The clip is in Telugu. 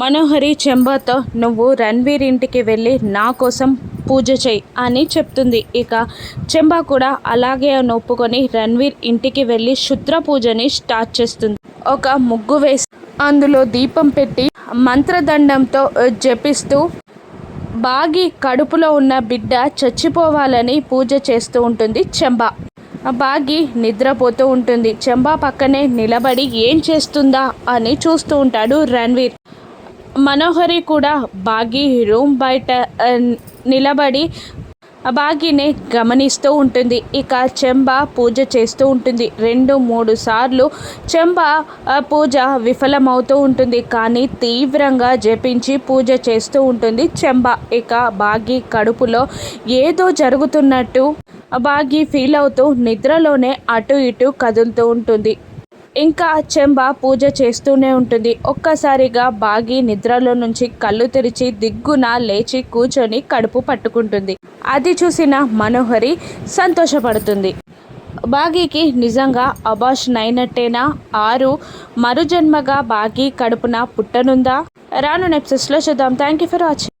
మనోహరి చెంబాతో నువ్వు రణ్వీర్ ఇంటికి వెళ్ళి నా కోసం పూజ చేయి అని చెప్తుంది. ఇక చెంబా కూడా అలాగే అని ఒప్పుకొని రణ్వీర్ ఇంటికి వెళ్ళి శుద్ర పూజని స్టార్ట్ చేస్తుంది. ఒక ముగ్గు వేసి అందులో దీపం పెట్టి మంత్రదండంతో జపిస్తూ బాగి కడుపులో ఉన్న బిడ్డ చచ్చిపోవాలని పూజ చేస్తూ ఉంటుంది చెంబా. ఆ బాగి నిద్రపోతూ ఉంటుంది. చెంబా పక్కనే నిలబడి ఏం చేస్తుందా అని చూస్తూ ఉంటాడు రణ్వీర్. మనోహరి కూడా బాగి రూమ్ బయట నిలబడి ఆ బాగిని గమనిస్తూ ఉంటుంది. ఇక చెంబ పూజ చేస్తూ ఉంటుంది. రెండు మూడు సార్లు చెంబ పూజ విఫలమవుతూ ఉంటుంది. కానీ తీవ్రంగా జపించి పూజ చేస్తూ ఉంటుంది చెంబ. ఇక బాగి కడుపులో ఏదో జరుగుతున్నట్టు ఆ బాగి ఫీల్ అవుతూ నిద్రలోనే అటు ఇటు కదులుతూ ఉంటుంది. ఇంకా చెంబ పూజ చేస్తూనే ఉంటుంది. ఒక్కసారిగా బాగి నిద్రలో నుంచి కళ్ళు తెరిచి దిగ్గున లేచి కూర్చొని కడుపు పట్టుకుంటుంది. అది చూసిన మనోహరి సంతోషపడుతుంది. బాగీకి నిజంగా అబాషన్ అయినట్టేనా ఆరు మరుజన్మగా బాగి కడుపున పుట్టనుందా? రాను నెప్సెస్లో చూద్దాం. Thank you for watching